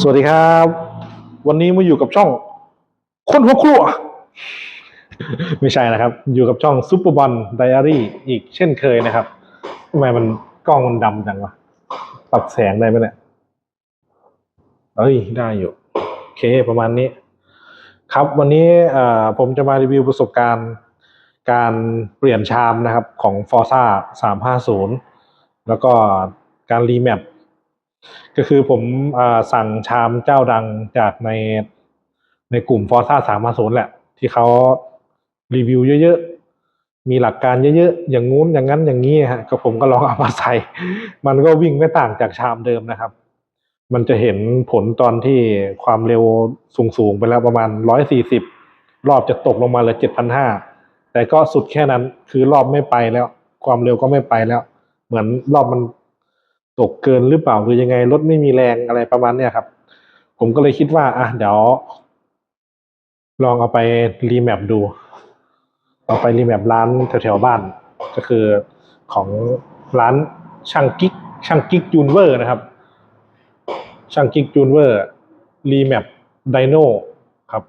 สวัสดีครับ วันนี้มาอยู่กับช่อง คนหัวครัว ไม่ใช่นะครับ อยู่กับช่องซุปเปอร์บอลไดอารี่อีกเช่นเคยนะครับทำไมมันกล้องมันดำจังวะปรับแสงได้ไหมเนี่ยเอ้ยได้อยู่ โอเคประมาณนี้ ครับวันนี้ผมจะมารีวิวประสบการณ์ การเปลี่ยนชามนะครับของ Forza 350 แล้วก็การรีแมป ก็คือผมอสั่งชามเจ้าดังจากในในกลุ่ม Forza 350แหละ ที่เขารีวิวเยอะๆ มีหลักการเยอะๆ อย่างงู้นอย่างนั้นอย่างนี้ฮะก็ผมก็ลองเอามาใส่ มันก็วิ่งไม่ต่างจากชามเดิมนะครับ มันจะเห็นผลตอนที่ความเร็วสูงๆ ไปแล้วประมาณ140รอบจะตกลงมาเหลือ7,500แต่ก็สุดแค่นั้นคือรอบไม่ไปแล้ว ความเร็วก็ไม่ไปแล้ว เหมือนรอบมัน ตกเกินหรือเปล่าหรือยังไงรถไม่มีแรงอะไรประมาณเนี้ยครับ ผมก็เลยคิดว่า อะเดี๋ยว ลองเอาไปรีแมปดู เอาไปรีแมปร้านแถวๆบ้าน ก็คือของร้านช่างกิ๊กช่างกิ๊กจูนเวอร์นะครับ ช่างกิ๊กจูนเวอร์รีแมปไดโน่ครับ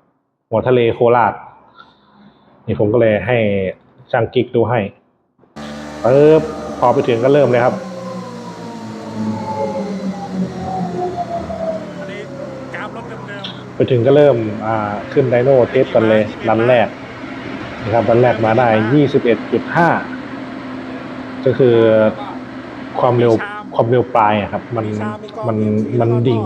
หัวทะเลโคราชนี่ผมก็เลยให้ช่างกิ๊กดูให้เออพอไปถึงก็เริ่มเลยครับ ถึงก็เริ่มอ่าขึ้นไดโนเทสกันเลยรันแรกนะครับรันแรกมาได้ 21.5 ก็คือความเร็วความเร็วปลายอะครับ มันมันมันดิ่ง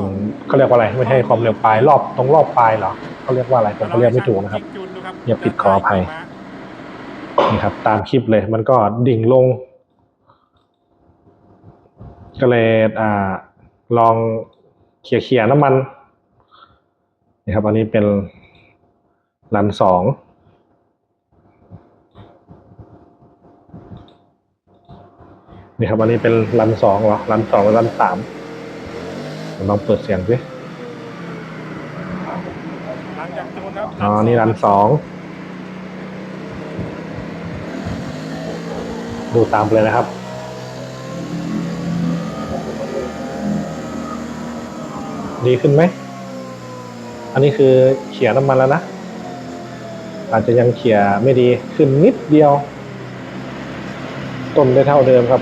เขาเรียกว่าอะไร ไม่ใช่ความเร็วปลายรอบตรงรอบปลายเหรอเขาเรียกว่าอะไรผมก็เรียกไม่ถูกนะครับจูนดูครับอย่าผิดขออภัยนี่ครับ ตามคลิปเลย มันก็ดิ่งลง ก็เลยอ่าลองเขี่ยเขี่ยๆน้ำมัน นี่ครับ อันนี้เป็นรันสองนี่ครับอันนี้เป็นรันสองเหรอรันสองหรือรันสามลองเปิดเสียงสิหลังจากจูนครับอ๋อนี่รันสองดูตามไปเลยนะครับดีขึ้นไหม อันนี้คือเขี่ยน้ำมันแล้วนะ อาจจะยังเขี่ยไม่ดีขึ้นนิดเดียว ต้นได้เท่าเดิมครับ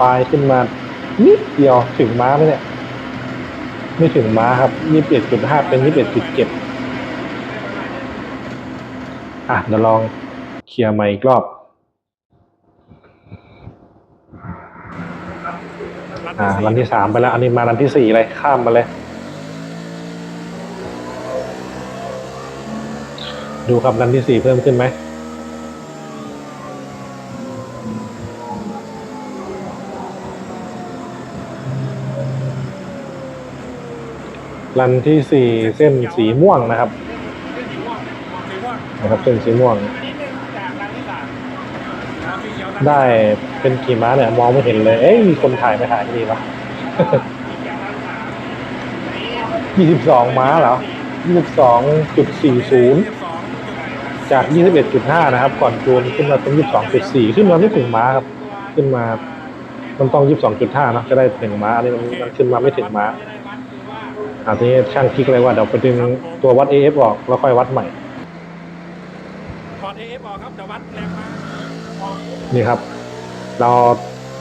ปลายขึ้นมานิดเดียวถึงม้าไหมเนี่ย ไม่ถึงม้าครับยี่สิบเอ็ดจุดห้าเป็นยี่สิบเอ็ดจุดเจ็ดอะเดี๋ยวลองเคลียร์ใหม่อีกรอบอ่ารันที่สามไปแล้ว อันนี้มารันที่สี่เลย ข้ามมาเลย ดูครับรันที่สี่เพิ่มขึ้นไหมรันที่สี่เส้นสีม่วงนะครับนะครับเส้นสีม่วง ได้เป็นกี่ม้าเนี่ยมองไม่เห็นเลย เอ้ยมีคนถ่ายไม่ถ่ายที่นี่ปะยี่สิบสองม้าเหรอยี่สิบสองจุดสี่ศูนย์ จากยี่สิบเอ็ดจุดห้านะครับ ก่อนจูนขึ้นมาเป็นยี่สิบสองจุดสี่ขึ้นมาไม่ถึงม้าครับ ขึ้นมา มันต้องยี่สิบสองจุดห้านะจะได้ถึงม้าอันนี้มันมันขึ้นมาไม่ถึงม้าอ่าทีนี้ช่างคลิกเลยว่าเดี๋ยวไปดึงตัววัด AF ออกแล้วค่อยวัดใหม่ถอด AF ออกครับเดี๋ยววัดแรงมาออกนี่ครับ เรา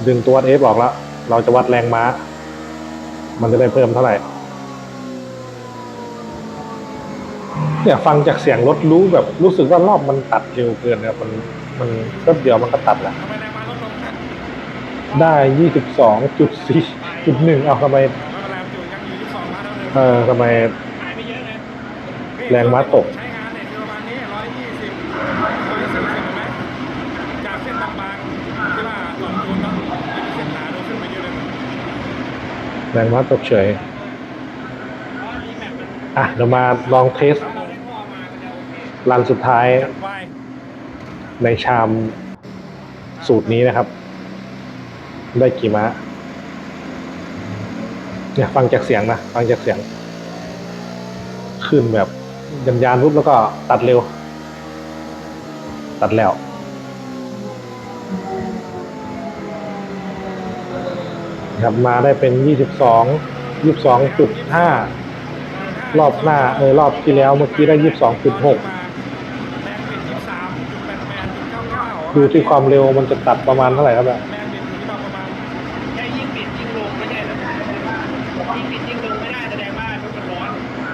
ดึงตัววัด AF ออกแล้ว เราจะวัดแรงม้า มันจะได้เพิ่มเท่าไหร่ เนี่ยฟังจากเสียงรถรู้แบบรู้สึกว่ารอบมันตัดเร็วเกินนะครับมันมันแป๊บเดียวมันก็ตัดแล้วไมแรงมาละได้ยี่สิบสองจุดสี่จุดหนึ่งเอาทำไมเออทำไม แรงม้าตกใช้ยี่สิบร้อยสี่สิบเห็นไหมจากเส้นบางๆที่ว่าก่อนจูนเนาะเป็นเส้นหนาดูขึ้นไปเยอะเลยแรงม้าตกเฉยอะเดี๋ยวมาลองเทส รันสุดท้ายในชามสูตรนี้นะครับ ได้กี่ม้าเนี่ยฟังจากเสียงนะ ฟังจากเสียง ขึ้นแบบยันยานปุ๊บแล้วก็ตัดเร็ว ตัดแล้ว ครับมาได้เป็นยี่สิบสองยี่สิบสองจุดห้ารอบหน้าเออรอบที่แล้วเมื่อกี้ได้ยี่สิบสองจุดหก แรงบิดยี่สามจุดแปดแปดจุดเก้าเก้า ดูที่ความเร็วมันจะตัดประมาณเท่าไหร่ครับเนี่ยแรงบิดอยู่ที่ประมาณแค่ยิ่งปิดยิ่งลงไม่ใช่เหรอยิ่งปิดยิ่งลงไม่ได้แสดงว่ารถมันร้อน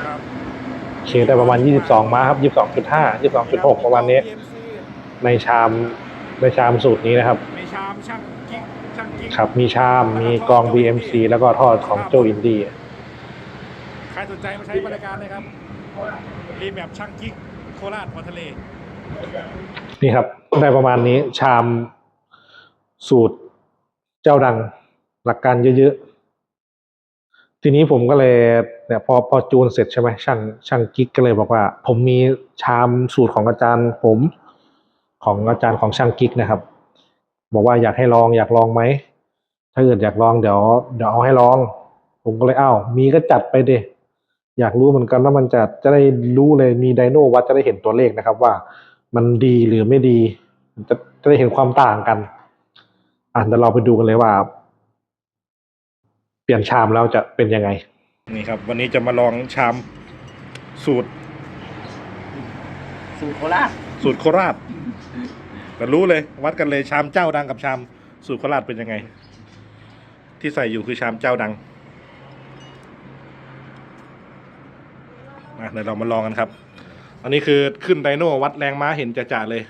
ครับโอเคได้ประมาณยี่สิบสองม้าครับยี่สิบสองจุดห้ายี่สิบสองจุดหกประมาณนี้ ในชามในชามสูตรนี้นะครับมีชามช่างกิ๊กช่างกิ๊กครับ มีชาม มีกรอง BMC แล้วก็ทอดของโจอินดี้ใครสนใจมาใช้บริการเลยครับรีแมปช่างกิ๊กโคราชหัวทะเล นี่ครับ ได้ประมาณนี้ชามสูตรเจ้าดังหลักการเยอะๆ ทีนี้ผมก็เลยเนี่ยพอพอจูนเสร็จใช่ไหมช่างช่างกิ๊กก็เลยบอกว่า ผมมีชามสูตรของอาจารย์ผมของอาจารย์ของช่างกิ๊กนะครับ บอกว่าอยากให้ลองอยากลองไหมถ้าเกิดอยากลองเดี๋ยวเดี๋ยวเอาให้ลอง ผมก็เลยอ้าวมีก็จัดไปเดอยากรู้เหมือนกันว่ามันจะจะได้รู้เลยมีไดโนวัดจะได้เห็นตัวเลขนะครับว่ามันดีหรือไม่ดี จะจะได้เห็นความต่างกัน อะเดี๋ยวเราไปดูกันเลยว่า เปลี่ยนชามแล้วจะเป็นยังไง นี่ครับ วันนี้จะมาลองชามสูตร สูตรโคราชสูตรโคราชแต่รู้เลย วัดกันเลยชามเจ้าดังกับชามสูตรโคราชเป็นยังไง ที่ใส่อยู่คือชามเจ้าดังอะเดี๋ยวเรามาลองกันครับ อันนี้คือขึ้นไดโน่วัดแรงม้าเห็นจะๆเลย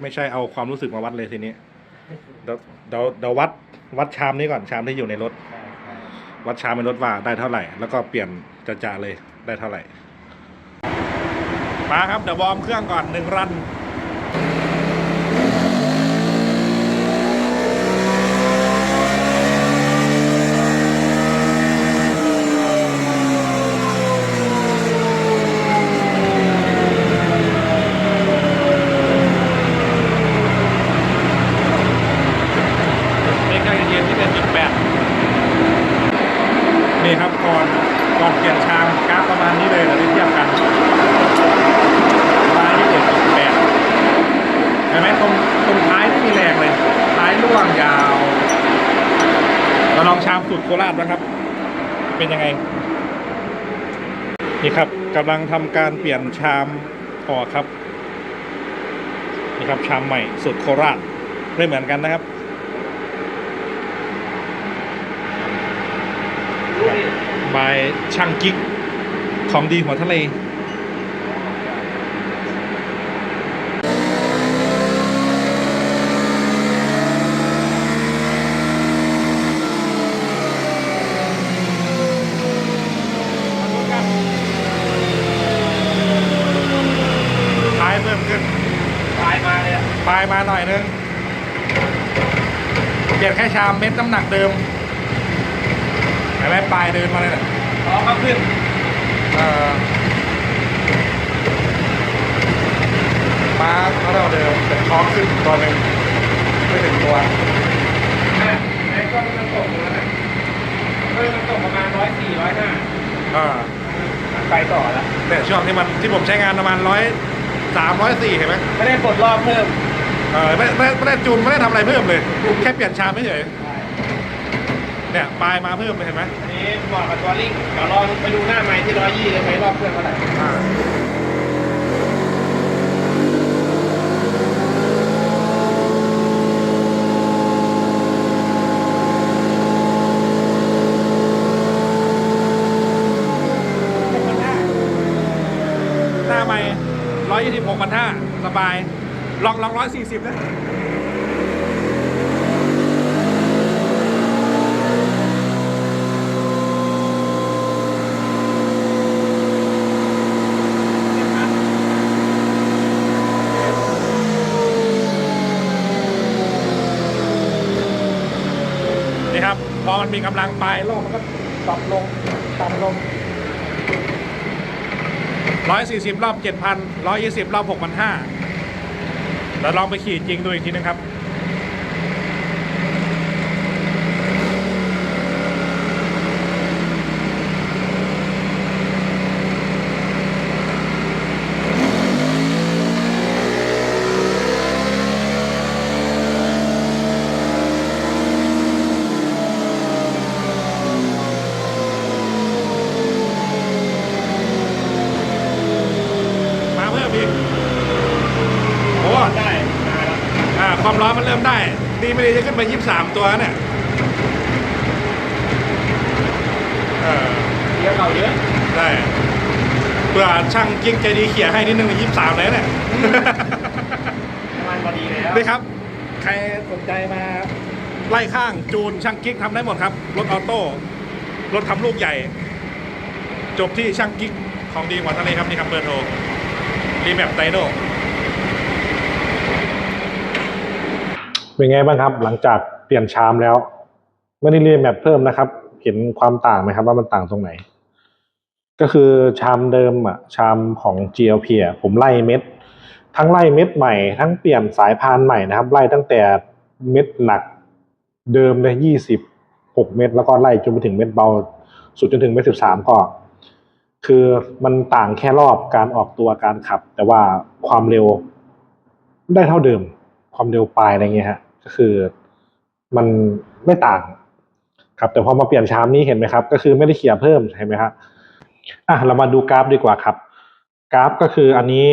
ไม่ไม่ใช่เอาความรู้สึกมาวัดเลยทีนี้เดี๋ยวเดี๋ยวเดี๋ยววัดวัดชามนี้ก่อนชามที่อยู่ในรถ วัดชามในรถว่าได้เท่าไหร่ แล้วก็เปลี่ยนจะๆเลยได้เท่าไหร่มาครับเดี๋ยววอร์มเครื่องก่อนหนึ่งรันนี่ใกล้จะเย็นที่เป็นจุดแปดนี่ ครับก่อนก่อนเปลี่ยนชามกราฟประมาณนี้เลยเราได้เทียบกันประมาณยี่สิบจุดแปดเห็นไหมตรงตรงท้ายไม่มีแรงเลย ท้ายร่วงยาวเราลองชามสุดโคราชนะครับ เป็นยังไง นี่ครับกำลังทำการเปลี่ยนชามออครับนี่ครับชามใหม่สุดโคราชไม่เหมือนกันนะครับ บายช่างกิ๊กของดีหัวทะเลท้ายเพิ่มขึ้นปลายมาเลยอะปลายมาหน่อยนึงเปลี่ยนแค่ชามเม็ดน้ำหนักเดิม เห็นไหมปลายเดินมาเลยน่ะท้องก็ขึ้นเอ่อม้าเราเดิมเป็นท้องขึ้นตัวหนึ่งไม่ถึงตัวอะไอ้ก้อนมันตกตรงนั้นอะเฮ้ยมันตกประมาณร้อยสี่ร้อยห้าอ่าไปต่อแล้วเนี่ยช่วงที่มันที่ผมใช้งานประมาณร้อยสามร้อยสี่เห็นไหมไม่ได้ปลดรอบเพิ่มเออไม่ไม่ไม่ได้จูนไม่ได้ทำอะไรเพิ่มเลย แค่เปลี่ยนชามไม่เฉย เนี่ยปลายมาเพิ่มเลยเห็นไหมอันนี้เหมาะกับตัวลิงเดี๋ยวลองไปดูหน้าไม้ที่ร้อยยี่เลยไหมรอบเครื่องเท่าไหร่อ่าหน้าไม่ร้อยยี่สิบหกพันห้าสบาย ลองลองร้อยสี่สิบนะ พอมันมีกำลังไปโลกมันก็ดรอปลงต่ำลงร้อยสี่สิบรอบเจ็ดพันร้อยยี่สิบรอบหกพันห้าเดี๋ยวลองไปขี่จริงดูอีกทีนึงครับ ไม่ดีจะขึ้นไปยี่สิบสามตัวเนี่ยเออเยอะเก่าเยอะได้เพื่อช่างกิ๊กใจดีเขี่ยให้นิดนึงยี่สิบสามเลยเนี่ยน้ำมันพอดีแล้วนี่ครับ ใครสนใจมาไล่ข้างจูนช่างกิ๊กทำได้หมดครับ รถออโต้รถทำลูกใหญ่ จบที่ช่างกิ๊กของดีกว่าทะเลครับนี่ครับเบอร์โทรรีแมปไตโน เป็นไงบ้างครับ หลังจากเปลี่ยนชามแล้ว ไม่ได้เรียนแมปเพิ่มนะครับ เห็นความต่างไหมครับว่ามันต่างตรงไหน ก็คือชามเดิมอะชามของ GLP อะผมไล่เม็ด ทั้งไล่เม็ดใหม่ ทั้งเปลี่ยนสายพานใหม่นะครับ ไล่ตั้งแต่เม็ดหนักเดิมเลยยี่สิบหกเม็ดแล้วก็ไล่จนไปถึงเม็ดเบา สุดจนถึงเม็ดสิบสามก็คือมันต่างแค่รอบการออกตัวการขับ แต่ว่าความเร็วได้เท่าเดิม ความเร็วปลายอะไรเงี้ยฮะก็คือมันไม่ต่าง ครับ แต่พอมาเปลี่ยนชามนี้เห็นไหมครับ ก็คือไม่ได้เขี่ยเพิ่มเห็นไหมครับอะเรามาดูกราฟดีกว่าครับ กราฟก็คืออันนี้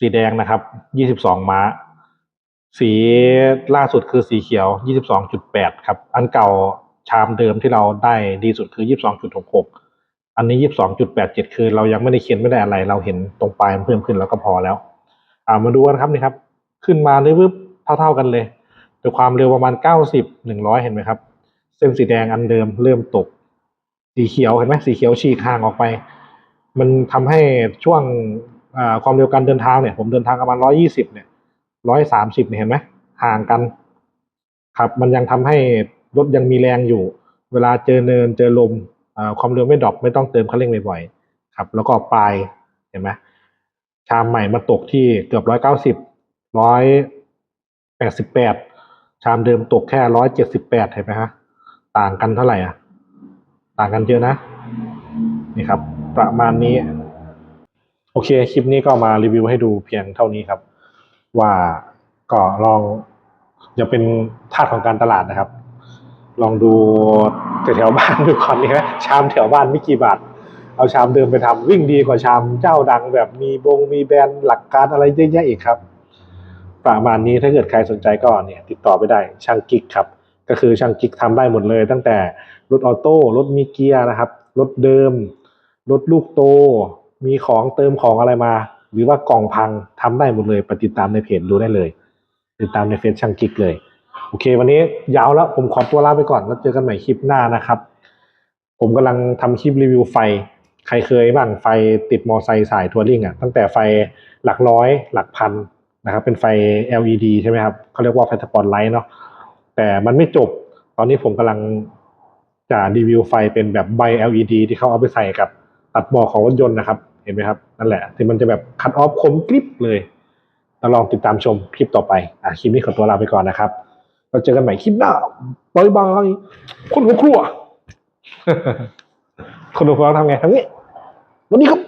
สีแดงนะครับยี่สิบสองม้า สีล่าสุดคือสีเขียวยี่สิบสองจุดแปดครับ อันเก่าชามเดิมที่เราได้ดีสุดคือยี่สิบสองจุดหกหกอันนี้ยี่สิบสองจุดแปดเจ็ดคือเรายังไม่ได้เขียนไม่ได้อะไร เราเห็นตรงปลายมันเพิ่มขึ้นแล้วก็พอแล้ว อ่ามาดูกันครับนี่ครับ ขึ้นมาเลยปึ๊บเท่า ๆกันเลยแต่ความเร็วประมาณเก้าสิบหนึ่งร้อยเห็นไหมครับ เส้นสีแดงอันเดิมเริ่มตก สีเขียวเห็นไหมสีเขียวฉีกห่างออกไป มันทำให้ช่วงความเร็วการเดินทางเนี่ย ผมเดินทางประมาณร้อยี่สิบเนี่ยร้อยสามสิบเนี่ยเห็นไหมห่างกันครับ มันยังทำให้รถยังมีแรงอยู่ เวลาเจอเนินเจอลมอความเร็วไม่ดรอปไม่ต้องเติมคันเร่งบ่อยๆครับ แล้วก็ปลายเห็นไหมชามใหม่มาตกที่เกือบร้อยเก้าสิบ ร้อยแปดสิบแปดชามเดิมตกแค่ร้อยเจ็ดสิบแปดเห็นไหมฮะต่างกันเท่าไหร่อะ ต่างกันเยอะนะ นี่ครับ ประมาณนี้ โอเค คลิปนี้ก็มารีวิวให้ดูเพียงเท่านี้ครับ ว่าก็ลองอย่าเป็นทาสของการตลาดนะครับ ลองดูแถวบ้านดูก่อนนี่ฮะชามแถวบ้านไม่กี่บาทเอาชามเดิมไปทำวิ่งดีกว่าชามเจ้าดังแบบมีบงมีแบรนด์หลักการอะไรเยอะแยะอีกครับ ประมาณนี้ถ้าเกิดใครสนใจก็เนี่ยติดต่อไปได้ช่างกิกครับ ก็คือช่างกิกทำได้หมดเลย ตั้งแต่รถออโต้รถมีเกียร์นะครับรถเดิมรถลูกโต มีของเติมของอะไรมา หรือว่ากล่องพังทำได้หมดเลยไปติดตามในเพจดูได้เลย ติดตามในเฟซช่างกิกเลยโอเค วันนี้ยาวแล้วผมขอตัวลาไปก่อนแล้วเจอกันใหม่คลิปหน้านะครับ ผมกำลังทำคลิปรีวิวไฟ ใครเคยบ้างไฟติดมอไซค์สายทัวริงอะตั้งแต่ไฟหลักร้อย หลักพัน นะครับ เป็นไฟ LED ใช่ไหมครับเขาเรียกว่าไฟสปอตไลท์เนาะแต่มันไม่จบตอนนี้ผมกำลังจะรีวิวไฟเป็นแบบใบ LED ที่เขาเอาไปใส่กับตัดหมอกของรถยนต์นะครับ เห็นไหมครับ นั่นแหละที่มันจะแบบคัดออฟคมกริบเลยเราลองติดตามชมคลิปต่อไปอะคลิปนี้ขอตัวลาไปก่อนนะครับ เราเจอกันใหม่คลิปหน้าบายบายคนหัวครัวคนหัวครัวทำไงทำงี้วันนี้ครับ